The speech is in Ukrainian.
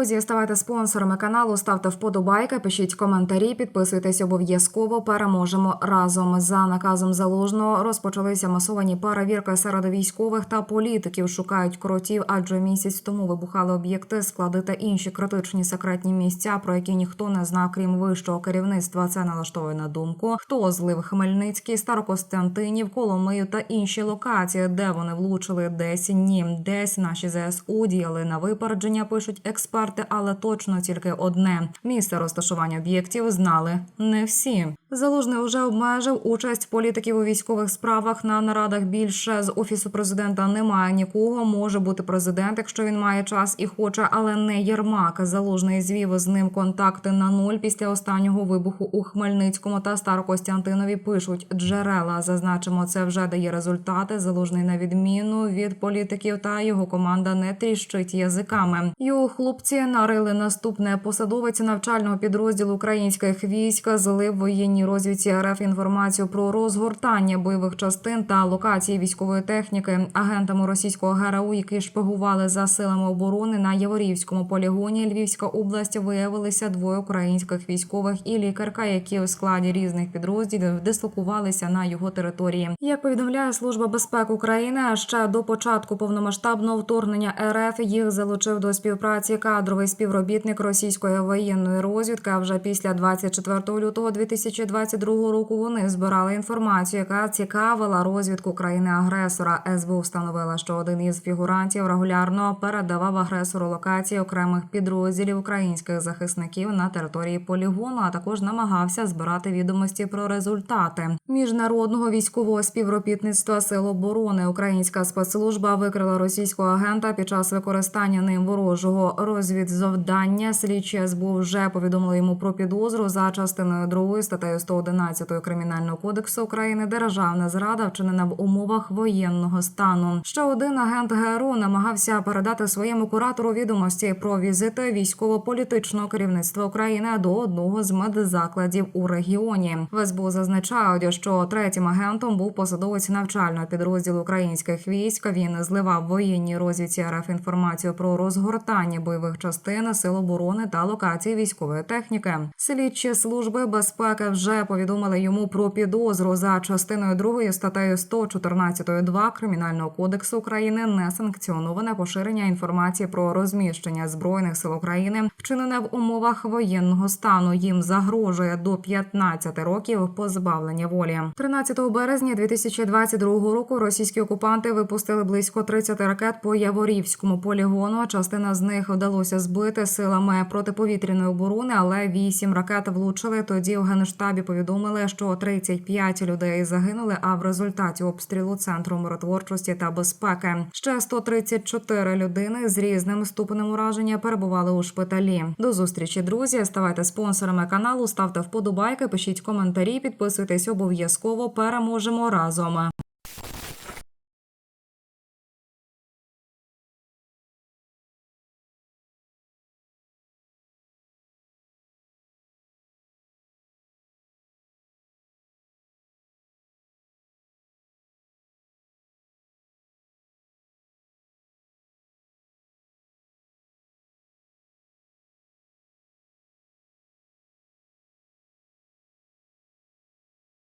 Друзі, ставайте спонсорами каналу, ставте вподобайки, пишіть коментарі, підписуйтесь обов'язково. Переможемо разом. За наказом залужного розпочалися масовані перевірки серед військових та політиків. Шукають кротів, адже місяць тому вибухали об'єкти, склади та інші критичні секретні місця, про які ніхто не знав, крім вищого керівництва. Це налаштовує на думку. Хто злив Хмельницький, Старокостянтинів, Коломию та інші локації, де вони влучили, десь ні, десь наші ЗСУ діяли на випередження. Пишуть експерти, але точно тільки одне місце розташування об'єктів знали не всі. Залужний уже обмежив участь політиків у військових справах на нарадах. Більше з офісу президента немає нікого. Може бути президент, якщо він має час і хоче, але не Єрмак. Залужний звів з ним контакти на нуль після останнього вибуху у Хмельницькому та Старокостянтинові. Пишуть джерела. Зазначимо, це вже дає результати. Залужний на відміну від політиків та його команда не тріщить язиками. Його хлопці нарили наступне посадовець навчального підрозділу українських військ злив воєнній розвідці РФ інформацію про розгортання бойових частин та локації військової техніки агентами російського ГРУ, які шпигували за силами оборони на Яворівському полігоні. Львівська область виявилися двоє українських військових і лікарка, які у складі різних підрозділів дислокувалися на його території. Як повідомляє служба безпеки України, ще до початку повномасштабного вторгнення РФ їх залучив до співпраці кадровий співробітник російської воєнної розвідки. А вже після 24 лютого 2022 року вони збирали інформацію, яка цікавила розвідку країни-агресора. СБУ встановила, що один із фігурантів регулярно передавав агресору локації окремих підрозділів українських захисників на території полігону, а також намагався збирати відомості про результати міжнародного військового співробітництва сил оборони. Українська спецслужба викрила російського агента під час використання ним ворожого розвідзавдання. Слідчі СБУ вже повідомили йому про підозру за частиною 2 статтею 111 кримінального кодексу України. Державна зрада вчинена в умовах воєнного стану. Ще один агент ГРУ намагався передати своєму куратору відомості про візити військово-політичного керівництва України до одного з медзакладів у регіоні. В СБУ зазначають, що третім агентом був посадовець навчального підрозділу українських військ. Він зливав воєнній розвідці РФ інформацію про розгортання бойових частин сил оборони та локації військової техніки. Слідчі служби безпеки вже повідомили йому про підозру за частиною 2 статтею 114.2 кримінального кодексу України несанкціоноване поширення інформації про розміщення збройних сил України, вчинене в умовах воєнного стану. Їм загрожує до 15 років позбавлення волі. 13 березня 2022 року російські окупанти випустили близько 30 ракет по Яворівському полігону. Частина з них вдалося збити силами протиповітряної оборони, але 8 ракет влучили. Тоді в генштабі повідомили, що 35 людей загинули. А в результаті обстрілу центру миротворчості та безпеки ще 134 людини з різним ступенем ураження перебували у шпиталі. До зустрічі, друзі. Ставайте спонсорами каналу, ставте вподобайки, пишіть коментарі, підписуйтесь обов'язково. Переможемо разом.